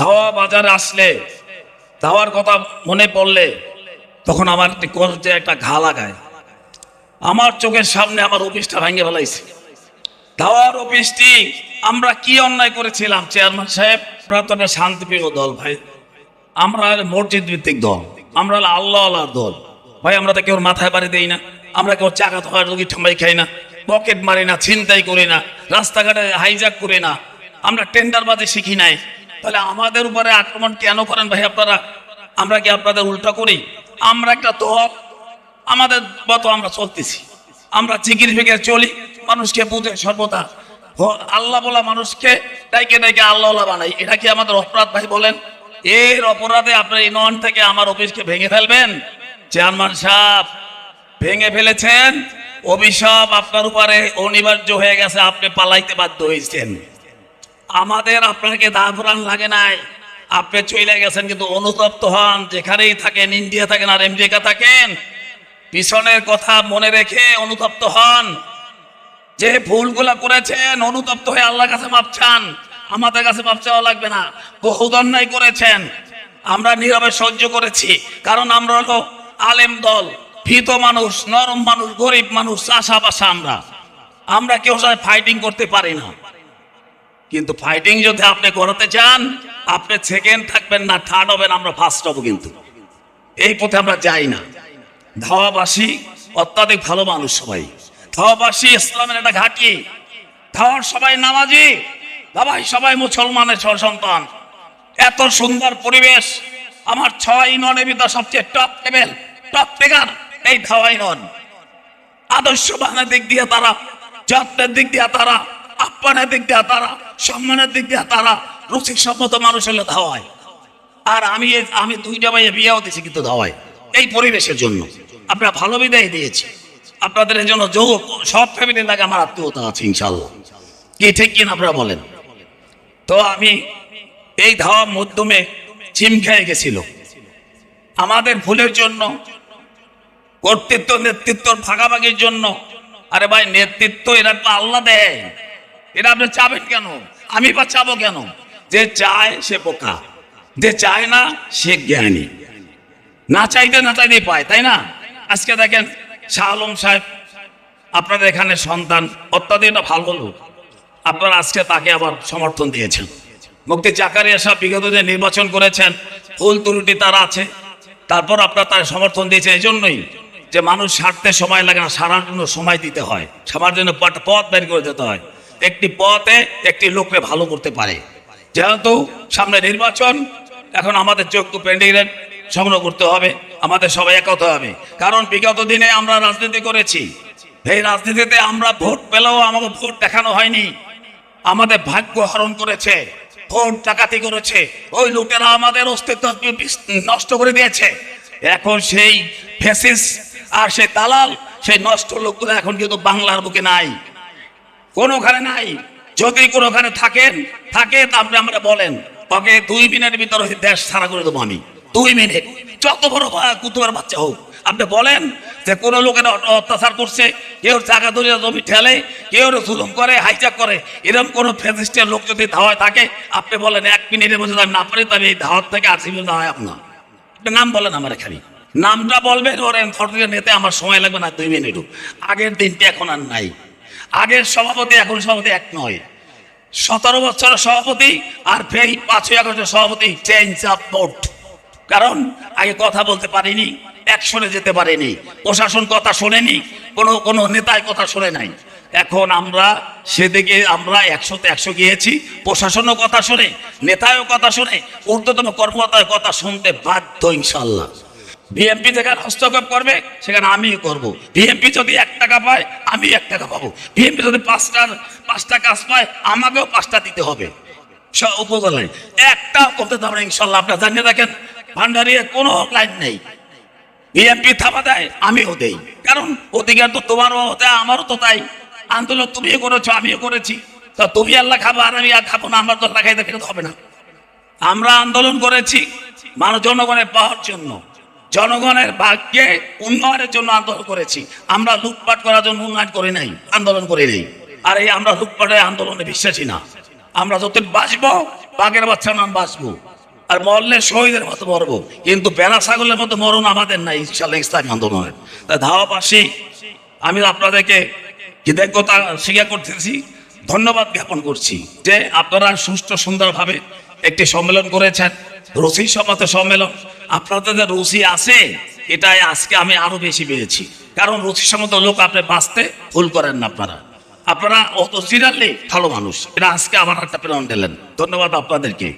ধাওয়া বাজারে আসলে, ধাওয়ার কথা মনে পড়লে তখন আমার একটি কষ্টে একটা ঘা লাগায়। আমার চোখের সামনে আমার অফিসটা ভেঙে ফেলাইছে। ধাওয়ার অফিসটি আমরা কি অন্যায় করেছিলাম? চেয়ারম্যান সাহেব আমরা শান্তিপ্রিয় দল ভাই, আমরা মসজিদ ভিত্তিক দল, আমরা আল্লাহ আল্লাহর দল। ভাই, আমরা তো কেউ মাথায় বাড়ি দেই না, আমরা কেউ চাকা থাকার রুগী ঠাম্বাই খাই না, পকেট মারি না, ছিনতাই করি না, রাস্তাঘাটে হাইজাক করি না, আমরা টেন্ডার বাজে শিখি নাই। তাহলে আমাদের উপরে আক্রমণ কেন করেন ভাই আপনারা? আমরা কি আপনাদের উল্টা করি? আমরা একটা দল আমাদের মতো আমরা চলতেছি। আমরা জিকির ফিকির চলি, মানুষকে বুঝে সর্বদা। আল্লাহ বলা মানুষকে ডাইকে ডাইকে আল্লাহ বানাই। এটা কি আমাদের অপরাধ ভাই বলেন? এর অপরাধে আপনার এই থেকে আমার অফিসকে ভেঙে ফেলবেন? চেয়ারম্যান সাহেব, ভেঙে ফেলেছেন? অভিশাপ আপনার উপরে অনিবার্য হয়ে গেছে, আপনি পালাইতে বাধ্য হয়েছেন। আমাদের আপনাকে দাফরান লাগে নাই। আপনি চলে গেছেন কিন্তু অনুতপ্ত হন, যেখানেই থাকেন, ইন্ডিয়া থাকেন আর আমেরিকা থাকেন। পিছনের কথা মনে রেখে অনুতপ্ত হন। যে ভুলগুলা করেছেন, অনুতপ্ত হয়ে আল্লাহর কাছে মাপ চান। আমাদের কাছে মাপ চাওয়া লাগবে না। বহুত অন্যায় করেছেন। আমরা নীরবে সহ্য করেছি। কারণ আমরা হলো আলেম দল, ভীত মানুষ, নরম মানুষ, গরিব মানুষ চাষাবাসা আমরা। আমরা কেউ ফাইটিং করতে পারি না। কিন্তু ফাইটিং যদি আপনি করাতে চান, আপনি সেকেন্ড থাকবেন না থার্ড হবেন, আমরা ফার্স্ট হব কিন্তু। এই পথে আমরা যাই না। ধাওয়াবাসী অত্যাধিক ভালো মানুষ সবাই। ধাওয়াবাসী ইসলামের একটা ঘাঁটি। ধাওয়ার সবাই নামাজি, বাবাই সবাই মুসলমানের ছ সন্তান। এত সুন্দর পরিবেশ। আমার ছয় ননের ভিতর সবচেয়ে টপ লেভেল টপ ফিগার এই ধাওয়াই নন। আদর্শবানের দিক দিয়ে তারা যত্নের দিক দিয়ে তারা আপ্যানের দিক দিয়ে তারা, সম্মানের দিক দিয়ে তারা রসিক সম্মত মানুষ হলে ধাওয়ায় আর আমি আমি দুইটা ভাইয়ে বিয়েও দিয়েছি কিন্তু ধাওয়ায়। এই পরিবেশের জন্য। আপনারা ভালো বিদায় দিয়েছি। আপনাদের জন্য যোগ সব ফ্যামিলির লাগে আমার আত্মীয়তা আছে ইনশাল্লাহ কি ঠিক কিনা আপনারা বলেন? তো আমি এই ধাওয়ার মাধ্যমে চিম খেয়ে গেছিল। আমাদের ভুলের জন্য কর্তৃত্ব নেতৃত্ব ভাগাভাগির জন্য, আরে ভাই, নেতৃত্ব এরা তো আল্লাহ দেয়। এটা আপনি চাবেন কেন? আমি বা চাবো কেন? যে চায় সে পোকা যে চায় না, সে জ্ঞানী। না চাইতে না চাইতে পায়, তাই না? আজকে দেখেন শাহ আলম সাহেব, আপনাদের এখানে সন্তান অত্যাধিক ভালো লোক। আপনারা আজকে তাকে আবার সমর্থন দিয়েছেন। মুক্তি জাকারিয়া সাহেব বিগত দিনে নির্বাচন করেছেন, ভুল ত্রুটি তার আছে। তারপর আপনার তার সমর্থন দিয়েছেন এই জন্যই যে মানুষ সারতে সময় লাগে না, সারার জন্য সময় দিতে হয়। সবার জন্য পথ বের করে দিতে হয়। একটি পথে একটি লোককে ভালো করতে পারে। যেহেতু সামনে নির্বাচন, এখন আমাদের যোগ্য প্যান্ডিডেট সংগ্রহ করতে হবে, আমাদের সবাই এক হতে হবে। কারণ বিগত দিনে আমরা রাজনীতি করেছি। এই রাজনীতিতে আমরা ভোট পেলেও আমাকে ভোট দেখানো হয়নি। আমাদের ভাগ্য হরণ করেছে, ভোট ডাকাতি করেছে, ওই লোকেরা আমাদের অস্তিত্ব নষ্ট করে দিয়েছে। এখন সেই ফেসিস আর সেই দালাল, সেই নষ্ট লোকগুলো এখন কিন্তু বাংলার বুকে নাই। কোনোখানে নাই। যদি কোনোখানে থাকেন, থাকে তারপরে আমরা বলেন। ওকে দুই মিনিটের ভিতরে দেশ ছাড়া করে দেবো আমি। দুই মিনিট। যত বড় কুতুবের বাচ্চা হোক, আপনি বলেন যে কোনো লোকের অত্যাচার করছে, কেউ টাকা ধরে জমি ঠেলে, কেউ জুলুম করে হাইজাক করে, এরকম কোনো ফেসিস্টের লোক যদি ধাওয়ায় থাকে, আপনি বলেন এক মিনিটের মধ্যে আমি না পারি, তবে এই ধাওয়ার থেকে আশীর্বাদ হয় আপনার নাম বলেন আমার এখানে নামটা বলবেন ওরেন ফটোকে নিতে আমার সময় লাগবে না, দুই মিনিটও। আগের দিনটি এখন আর নাই। আগের সভাপতি, এখন সভাপতি এক নয়। সতেরো বছরের সভাপতি আর ফেই পাঁচই আগস্টের সভাপতি চেঞ্জ অফ বোর্ড কারণ আগে কথা বলতে পারিনি, একশনে যেতে পারিনি। প্রশাসন কথা শোনেনি, কোনো কোনো নেতায় কথা শোনে নাই। এখন আমরা সেদিকে আমরা একশোতে একশো গিয়েছি, প্রশাসনও কথা শোনে, নেতায়ও কথা শোনে ঊর্ধ্বতম কর্মকর্তার কথা শুনতে বাধ্য ইনশাল্লাহ বিএমপি যেখানে হস্তক্ষেপ করবে, সেখানে আমিই করব। বিএমপি যদি এক টাকা পায়, আমি এক টাকা পাবো। বিএমপি যদি পাঁচটা পাঁচটা কাজ পায়, আমাকেও পাঁচটা দিতে হবে। উপজেলায় একটাও করতে পারবে ইনশাল্লাহ, আপনারা জানিয়ে দেখেন ভান্ডারিয়ে কোনো লাইন নেই। বিএমপি থামা দেয়, আমিও দেই। কারণ অধিকার তো তোমারও দেয় আমারও তো তাই। আন্দোলন তুমিও করেছ, আমিও করেছি। তা তুমি আল্লাহ খাব, আর আমি আর খাব না, আমার তো আল্লাহ খাইতে হবে না। আমরা আন্দোলন করেছি, মানুষ জনগণের পাওয়ার জন্য। জনগণের ভাগ্যে উন্নয়নের জন্য আন্দোলন করেছি। আমরা লুটপাট করার জন্য উন্নয়ন করি নাই, আন্দোলন করি নাই। আর এই আমরা লুটপাটের আন্দোলনে বিশ্বাসী না। আমরা যত বাঁচবো, বাঘের বাচ্চা নাম বাঁচবো। আর মরলে শহীদের মতো মরবো। কিন্তু বেড়া ছাগলের মতো মরণ আমাদের নাই ইনশাল্লাহ ইসলামী আন্দোলনের। তাই ধাওয়াবাসী আমি আপনাদেরকে কৃতজ্ঞতা স্বীকার করতেছি, ধন্যবাদ জ্ঞাপন করছি যে আপনারা সুষ্ঠু সুন্দরভাবে একটি সম্মেলন করেছেন। রুচি সম্মত সম্মেলন। আপনাদের যে রুচি আছে, এটাই আজকে আমি আরও বেশি পেয়েছি কারণ রুচি সম্মত লোক আপনি বাঁচতে ভুল করেন না আপনারা। আপনারা অত সিরিয়ালি ভালো মানুষ। এটা আজকে আমার একটা প্রেরণ দিলেন। ধন্যবাদ আপনাদেরকে।